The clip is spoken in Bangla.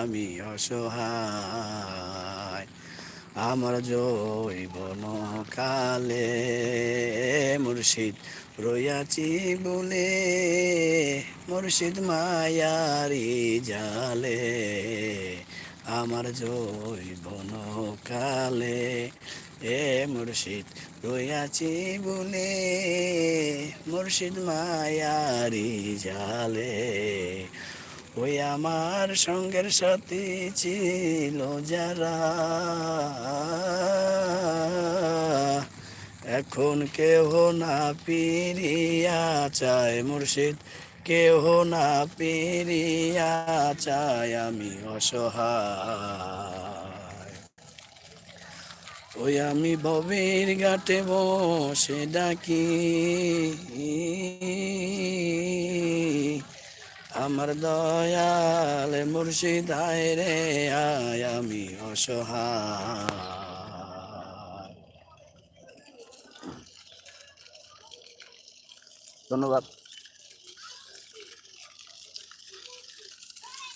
আমি অসহায়। আমার জৈবন কালে মুর্শিদ রইয়াছি বলে, মুর্শিদ মায়ারি জালে। আমার জৈবন কালে এ মুর্শিদ রইয়াছি বলে, মুর্শিদ মায়ারি জালে। আমার সঙ্গের সাথী ছিল যারা। এখন কেহ না পিরিয়া চায় মুর্শিদ, কেহ না পিরিয়া চায় আমি অসহায়। ওই আমি ববের ঘাটে বসে ডাকি। আমার দয়াল মুর্শিদ আয় রে আয় আমি অসহায়। ধন্যবাদ।